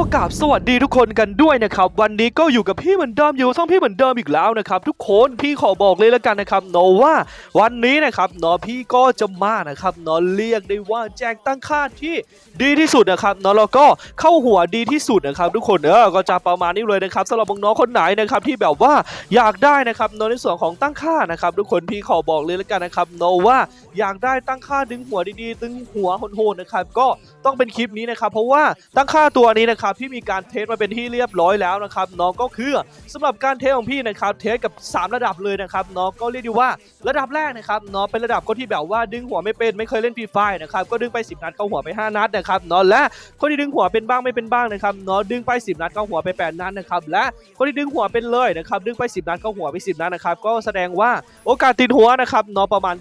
กับสวัสดีทุกคนกันด้วยนะครับ วันนี้ก็อยู่กับพี่เหมือนเดิมอยู่ช่องพี่เหมือนเดิมอีกแล้วนะครับทุกคนพี่ขอบอกเลยแล้วกันนะครับเนาะว่าวันนี้นะครับเนาะพี่ก็จะมานะครับเนาะเรียกได้ว่าแจกตั้งค่าที่ดีที่สุดนะครับเนาะแล้วก็เข้าหัวดีที่สุดนะครับ ทุกคนเออก็จะประมาณนี้เลยนะครับสำหรับน้องๆคนไหนนะครับที่แบบว่าอยากได้นะครับเนาะในส่วนของตั้งค่านะครับทุกคนพี่ขอบอกเลยแล้วกันนะครับเนาะว่าอยากได้ตั้งค่าดึงหัวดีๆดึงหัวโหดๆนะครับก็ต้องเป็นคลิปนี้นะครับเพราะว่าตั้งค่าตัวนี้นะครับพี่มีการเทสมาเป็นที่เรียบร้อยแล้วนะครับน้องก็คือสำหรับการเทสของพี่นะครับเทสกับ 3 ระดับเลยนะครับน้องก็เรียกได้ว่าระดับแรกนะครับน้องเป็นระดับคนที่แบบว่าดึงหัวไม่เป็นไม่เคยเล่นฟรีไฟนะครับก็ดึงไป 10 นัดเข้าหัวไป 5 นัดนะครับน้องและคนที่ดึงหัวเป็นบ้างไม่เป็นบ้างนะครับน้องดึงไป 10 นัดเข้าหัวไป 8 นัดนะครับและคนที่ดึงหัวเป็นเลยนะครับดึงไป 10 นัดเข้าหัวไป 10 นัดนะครับก็แสดงว่าโอกาสติดหัวนะครับน้องประมาณ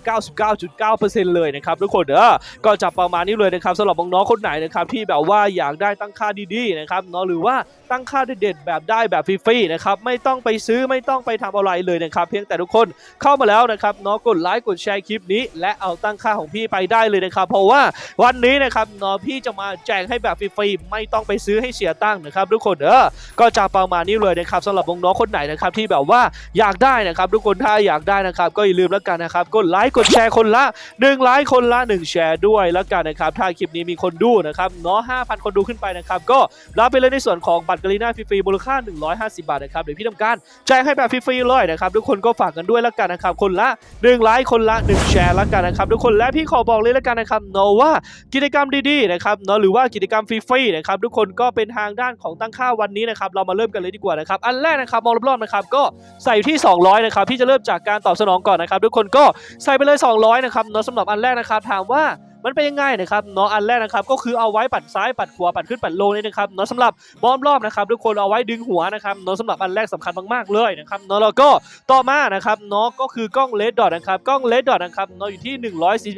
99.9%เลยนะครับทุกคนเด้อก็จะประมาณนี้เลยนะครับสำหรับน้องๆคนไหนนะครับที่แบบว่าอยากได้ตั้งค่าดีๆนะครับเนาะหรือว่าตั้งค่าเด็ดๆแบบได้แบบฟรีๆนะครับไม่ต้องไปซื้อไม่ต้องไปทำอะไรเลยนะครับ เพียงแต่ทุกคนเข้ามาแล้วนะครับเนาะกดไลค์กดแชร์คลิปนี้ และเอาตั้งค่าของพี่ไปได้เลยนะครับ เพราะว่าวันนี้นะครับเนาะพี่จะมาแจกให้แบบฟรีๆไม่ต้องไปซื้อให้เสียตังค์นะครับ ทุกคนเออก็จะประมาณนี้เลยนะครับสำหรับน้องๆคนไหนนะครับที่แบบว่าอยากได้นะครับ ทุกคนถ้าอยากได้นะครับก็อย่าลืมแล้วกันนะครับกดไลค์กดแชร์คนละหนึ่งไลค์คนละหนึ่งแชร์ด้วยแล้วกันนะครับถ้าคลิปนี้มีคนดูนะครับเนาะ5,000 คนดูขึ้นไปนะครับก็รับไปเลยในส่วนของบัตรกรีน่าฟรีๆมูลค่า 150 บาทนะครับเดี๋ยวพี่ทำการแจกให้แบบฟรีๆเลยนะครับทุกคนก็ฝากกันด้วยแล้วกันนะครับคนละ1ไลค์คนละ 1 แชร์แล้วกันนะครับทุกคนและพี่ขอบอกเลยแล้วกันนะครับเนาะว่ากิจกรรมดีๆนะครับเนาะหรือว่ากิจกรรมฟรีๆนะครับทุกคนก็เป็นทางด้านของตั้งค่าวันนี้นะครับเรามาเริ่มกันเลยดีกว่านะครับอันแรกนะครับมองรอบๆนะครับก็ใส่ที่ 200นะครับพี่จะเริ่มจากการตอบสนองก่อนนะครับทุกคนก็ใส่ไปเลย 200นะครับเนาะสำหรับอันแรกนะครับถามว่า มันเป็นยังไงนะครับเนาะอันแรกนะครับก็คือเอาไว้ปัดซ้ายปัดขวาปัดขึ้นปัดลงนี่นะครับเนาะสำหรับบอมรอบนะครับทุกคนเอาไว้ดึงหัวนะครับเนาะสำหรับอันแรกสำคัญมากๆเลยนะครับเนาะแล้วก็ต่อมานะครับเนาะก็คือกล้องเลดดอทนะครับกล้องเลดดอทนะครับเนาะอยู่ที่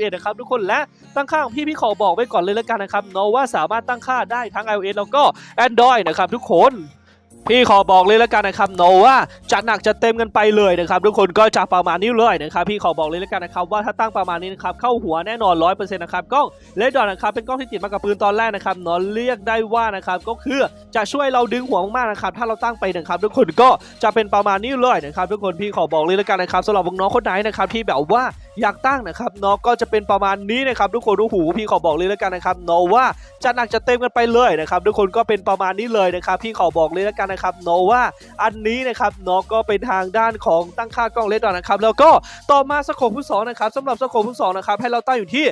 141นะครับทุกคนและตั้งค่าของพี่พี่ขอบอกไว้ก่อนเลยแล้วกันนะครับเนาะว่าสามารถตั้งค่าได้ทั้ง iOS แล้วก็ Android นะครับทุกคน พี่ขอบอกเลยแล้วกันนะครับโนว่าจัดหนักจัดเต็มกันไปเลยนะครับทุกคนก็จะประมาณนี้เลยนะครับพี่ขอบอกเลยแล้วกันนะครับว่าถ้าตั้งประมาณนี้นะครับเข้าหัวแน่นอน100%นะครับกล้องเลดดอนนะครับเป็นกล้องที่ติดมากับปืนตอนแรกนะครับเนเรียกได้ว่านะครับก็คือจะช่วยเราดึงหัวมากๆนะครับถ้าเราตั้งไปนะครับทุกคนก็จะเป็นประมาณนี้เลยนะครับทุกคนพี่ขอบอกเลยแล้วกันนะครับสำหรับน้องคนไหนนะครับที่แบบว่าอยากตั้งนะครับเนาะก็จะเป็นประมาณนี้นะครับทุกคนโอ้โหพี่ขอบอกเลยแล้วกันนะครับเนาะว่าจัดหนักจัดเต็มกันไปเลยนะครับทุกคนก็เป็นประมาณนี้เลยนะครับพี่ขอบอกเลยแล้วกันนะครับเนว่าอันนี้นะครับเนาะก็เป็นทางด้านของตั้งค่ากล้องเลดดอทนะครับแล้วก็ต่อมาสโคปผู้สองนะครับสำหรับสโคปผู้สองนะครับให้เราตั้งอยู่ที่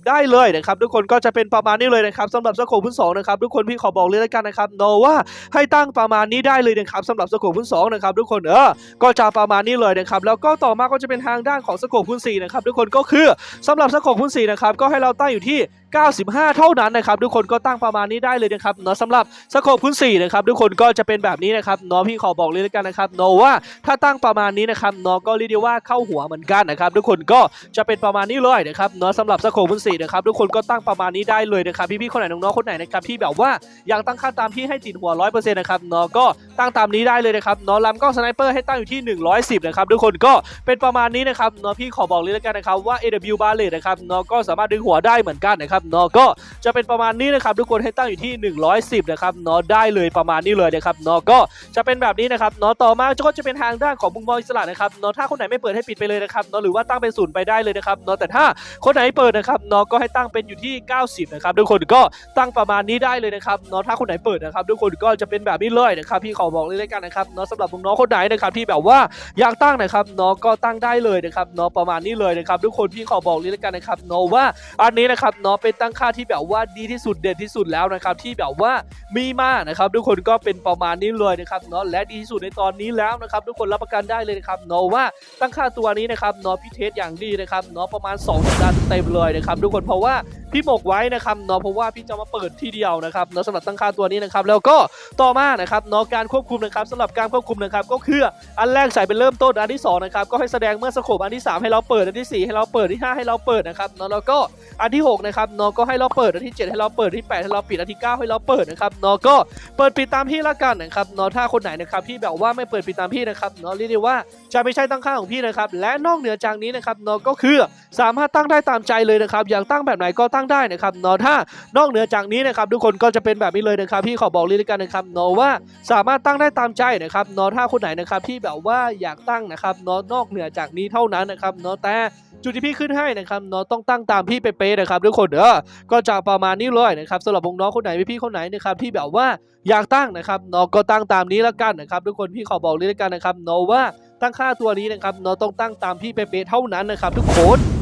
120 ได้เลยนะครับทุกคนก็จะเป็นประมาณนี้เลยนะครับสำหรับสโคปผู้สองนะครับทุกคนพี่ขอบอกเลยแล้วกันนะครับเนว่าให้ตั้งประมาณนี้ได้เลยนะครับสำหรับสโคปผู้สองนะครับทุกคนเออก็จะประมาณนี้เลยนะครับแล้วก็ต่อมาก็จะเป็นทางด้านของสโคปคูณ4นะครับทุกคนก็คือสำหรับสโคปคูณ4นะครับก็ให้เราตั้งอยู่ที่ 95 เท่านั้นนะครับทุกคนก็ตั้งประมาณนี้ได้เลยนะครับเนาะสำหรับสโคปคูณ4นะครับทุกคนก็จะเป็นแบบนี้นะครับเนาะพี่ขอบอกเลยแล้วกันนะครับเนาะว่าถ้าตั้งประมาณนี้นะครับเนาะก็เรียกได้ว่าเข้าหัวเหมือนกันนะครับทุกคนก็จะเป็นประมาณนี้เลยนะครับเนาะสำหรับสโคปคูณ4นะครับทุกคนก็ตั้งประมาณนี้ได้เลยนะครับพี่ๆคนไหนน้องๆคนไหนนะครับที่แบบว่าอยากตั้งค่าตามที่ให้ติดหัว 100%นะครับเนาะก็ตั้งตามนี้ได้เลยนะครับเนาะลำกล้องสไนเปอร์ให้ตั้งอยู่ที่ 110นะครับทุกคนก็เป็นประมาณนี้นะครับเนาะพี่ขอบอกเลยแล้วกันนะครับว่า AW b a r l e t นะครับเนาะก็สามารถดึงหัวได้เหมือนกันนะครับเนาะก็จะเป็นประมาณนี้นะครับทุกคนให้ตั้งอยู่ที่ 110นะครับเนาะได้เลยประมาณนี้เลยนะครับเนาะก็จะเป็นแบบนี้นะครับเนาะต่อมาก็จะเป็นทางด้านของมุมมองอิสระนะครับเนาะถ้าคนไหนไม่เปิดให้ปิดไปเลยนะครับเนาะหรือว่าตั้งเป็นศูนย์ไปได้เลยนะครับเนาะแต่ถ้าคนไหนเปิดนะครับเนาะก็ให้ตั้งเป็นอยู่ที่ 90นะครับทุกคนก็ตั้งประมาณนี้ได้เลยนะครับเนาะถ้าคนไหนเปิดนะครับทุกคนก็จะเป็นแบบนี้เลยนะครับพี่ขอบอกเลยแล้วกันนะครับเนาะสำหรับน้องคนไหนนะครับที่แบบว่าอยากตั้งนะครับเนาะก็ตั้งได้เลยนะครับเนาะประมาณนี้เลยนะครับทุกคนพี่ขอบอกเลยแล้วกันนะครับเนาะว่าอันนี้นะครับเนาะเป็นตั้งค่าที่แบบว่าดีที่สุดเด่นที่สุดแล้วนะครับที่แบบว่ามีมากนะครับทุกคนก็เป็นประมาณนี้เลยนะครับเนาะและดีที่สุดในตอนนี้แล้วนะครับทุกคนรับประกันได้เลยนะครับเนาะว่าตั้งค่าตัวนี้นะครับเนาะพี่เทสอย่างดีนะครับเนาะประมาณ2สัปดาห์เต็มเลยนะครับทุกคนเพราะว่าพี่หมกไว้นะครับเนาะเพราะว่าพี่จะมาเปิดที่เดียวนะครับเนาะสำหรับตั้งค่าตัวนี้นะครับแล้วก็ต่อมานะครับเนาะการควบคุมนะครับสำหรับการควบคุมนะครับก็คืออันแรกใส่เป็นเริ่มต้นอันที่สองนะครับก็ให้แสดงเมื่อสโคปอันที่สามให้เราเปิดอันที่สี่ให้เราเปิดที่ห้าให้เราเปิดนะครับเนาะแล้วก็อันที่หกนะครับเนาะน้อก็ให้เราเปิดอันที่7ให้เราเปิดที่ 8 ให้เราปิดอันที่9ให้เราเปิดนะครับนอก็เปิดปิดตามพี่ละกันนะครับนอถ้าคนไหนนะครับที่แบบว่าไม่เปิดปิดตามพี่นะครับนอเรียกได้ว่าจะไม่ใช่ตั้งค่าของพี่นะครับและนอกเหนือจากนี้นะครับน้อก็คือสามารถตั้งได้ตามใจเลยนะครับอยากตั้งแบบไหนก็ตั้งได้นะครับนอถ้านอกเหนือจากนี้นะครับทุกคนก็จะเป็นแบบนี้เลยนะครับพี่ขอบอกเลยละกันนะครับนอว่าสามารถตั้งได้ตามใจนะครับนอถ้าคนไหนนะครับที่แบบว่าอยากตั้งนะครับน้อนอกเหนือจากนี้เท่านั้นนะครับนอแต่ จุดที่พี่ขึ้นให้นะครับน้องต้องตั้งตามพี่เป๊ะๆนะครับทุกคนเด้อก็จะประมาณนี้เลยนะครับสำหรับน้องคนไหนพี่คนไหนนะครับที่แบบว่าอยากตั้งนะครับน้องก็ตั้งตามนี้แล้วกันนะครับทุกคนพี่ขอบอกเลยแล้วกันนะครับน้องว่าตั้งค่าตัวนี้นะครับน้องต้องตั้งตามพี่เป๊ะๆเท่านั้นนะครับทุกคน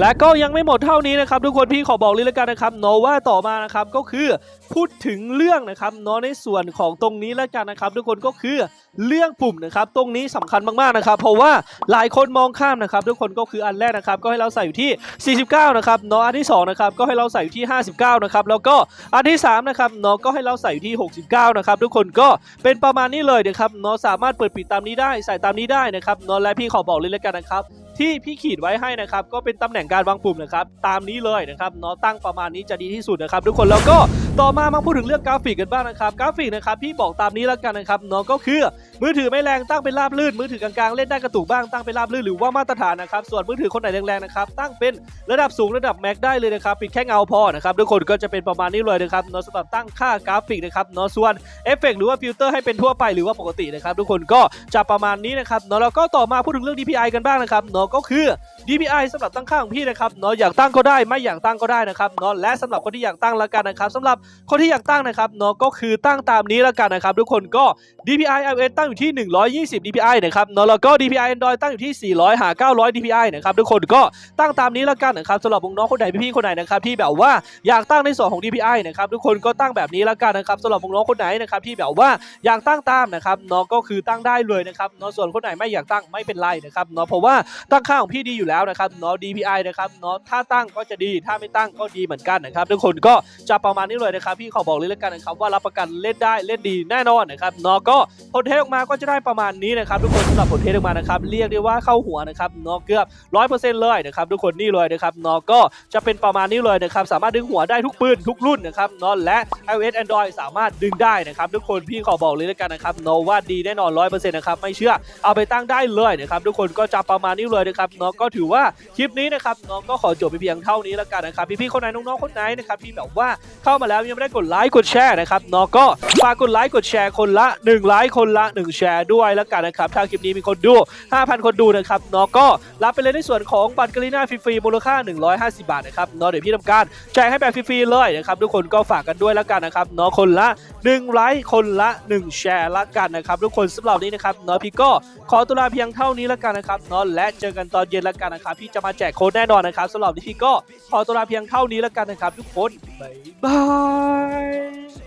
และก็ยังไม่หมดเท่านี้นะครับ ทุกคนพี่ขอบอกเลยแล้วกันนะครับเนว่าต่อมานะครับก็คือพูดถึงเรื่องนะครับเนาะในส่วนของตรงนี้แล้วกันนะครับ ทุกคนก็คือเรื่องปุ่มนะครับ ตรงนี้สำคัญมากๆนะครับ เพราะว่าหลายคนมองข้ามนะครับ ทุกคนก็คืออันแรกนะครับ ก็ให้เราใส่อยู่ที่ 49 นะครับเนาะอันที่2นะครับก็ให้เราใส่อยู่ที่ 59 นะครับแล้วก็อันที่3นะครับเนาะก็ให้เราใส่อยู่ที่ 69 นะครับ ทุกคนก็เป็นประมาณนี้เลยนะครับเนาะสามารถเปิดปิดตามนี้ได้ใส่ตามนี้ได้นะครับเนาะและพี่ขอบอกเลยแล้วกันนะครับ ที่พี่ขีดไว้ให้นะครับก็เป็นตำแหน่งการวางปุ่มนะครับตามนี้เลยนะครับเนาะตั้งประมาณนี้จะดีที่สุดนะครับทุกคนแล้วก็ต่อมามาพูดถึงเรื่องกราฟิกกันบ้างนะครับกราฟิกนะครับพี่บอกตามนี้แล้วกันนะครับเนาะก็คือมือถือไม่แรงตั้งเป็นราบลื่นมือถือกลางๆเล่นได้กระตุกบ้างตั้งเป็นราบลื่นหรือว่ามาตรฐานนะครับส่วนมือถือคนไหนแรงๆนะครับตั้งเป็นระดับสูงระดับแม็กได้เลยนะครับปิดแค่เงาพอนะครับทุกคนก็จะเป็นประมาณนี้เลยนะครับเนาะสำหรับตั้งค่ากราฟิกนะครับเนาะส่วนเอฟเฟกหรือว่าฟิลเตอร์ให้เป็นทั่วไปหรือว่าปกตินะครับทุกคนก็จะประมาณนี้นะครับเนาะแล้วก็ต่อมาพูดถึงเรื่อง DPI กันบ้างนะครับเนาะก็คือ DPI สำหรับตั้งค่าของพี่นะครับเนาะอยากตั้งก็ได้ไม่อยากตั้งก็ได้นะครับเนาะและสำหรับคนที่อยากตั้งละกันนะครับสำหรับคนที่อยากตั้งนะครับเนาะก็คือตั้งตามนี้ละกันนะครับทุกคนก็ DPI iOS ตั้งอยู่ที่ 120 DPI นะครับเนาะแล้วก็ DPI Android ตั้งอยู่ที่ 400 หา 900 DPI นะครับทุกคนก็ตั้งตามนี้ละกันนะครับสำหรับน้องคนไหนพี่ๆคนไหนนะครับที่แบบว่าอยากตั้งในส่วนของ DPI นะครับทุกคนก็ตั้งแบบนี้ละกันนะครับสำหรับน้องคนไหนนะครับที่แบบว่าอยากตั้งตามนะครับเนาะก็คือตั้งได้เลยนะครับเนาะส่วนคนไหนไม่อยากตั้งไม่เป็นไรนะครับเนาะเพราะว่าตั้งค่าของพี่ดีอยู่แล้วนะครับเนาะ DPI นะครับเนาะถ้าตั้งก็จะดีถ้าไม่ตั้งก็ดีเหมือนกันนะครับทุกคนก็จะประมาณนี้เลยนะครับพี่ขอบอกเลยและกันนะครับว่ารับประกันเล่นได้เล่นดีแน่นอนนะครับเนาะก็ผลเทสออกมาก็จะได้ประมาณนี้นะครับทุกคนสำหรับผลเทสออกมานะครับเรียกได้ว่าเข้าหัวนะครับเนาะเกือบร้อยเปอร์เซ็นต์เลยนะครับทุกคนนี่เลยนะครับเนาะก็จะเป็นประมาณนี้เลยนะครับสามารถดึงหัวได้ทุกปืนทุกรุ่นนะครับเนาะและ iOS Android สามารถดึงได้นะครับทุกคนพี่ขอบอกเลยและกันนะครับเนาะว่าดีแน่นอนร้อยเปอร์เซ็นต์นะครับไม่เชื่อเอาไปตั้งได้เลยนะครับทุกคนก็จะประมาณนี้เลยนะครับเนาะก็ถือว่าคลิปนี้นะครับเนาะก็ขอจบไปเพียงเท่านี้และกันนะครับพี่ๆคนไหนน้องๆคนไหนนะครับที่แบบว่าเข้ามาแล้วยังไม่ได้กดไลค์กดแชร์นะครับเนาะก็ฝากกดไลค์กดแชร์คนละ1ไลค์คนละ 1 แชร์ด้วยและกันนะครับถ้าคลิปนี้มีคนดู 5,000 คนดูนะครับเนาะก็รับไปเลยในส่วนของบัตรกรีน่าฟรีๆมูลค่า 150 บาทนะครับเนาะเดี๋ยวพี่ทำการแจกให้แบบฟรีๆเลยนะครับทุกคนก็ฝากกันด้วยและกันนะครับเนาะคนละ1ไลค์คนละ 1 แชร์ละกันนะครับทุกคนสำหรับนี้นะครับเนาะพี่ก็ขอตัวลาเพียงเท่านี้ละกันนะครับเนาะและเจอกันตอนเย็นละกันนะครับพี่จะมาแจกโค้ดแน่นอนนะครับสำหรับนี้พี่ก็ขอตัวลาเพียงเท่านี้แล้วกันนะครับทุกคนบ๊ายบาย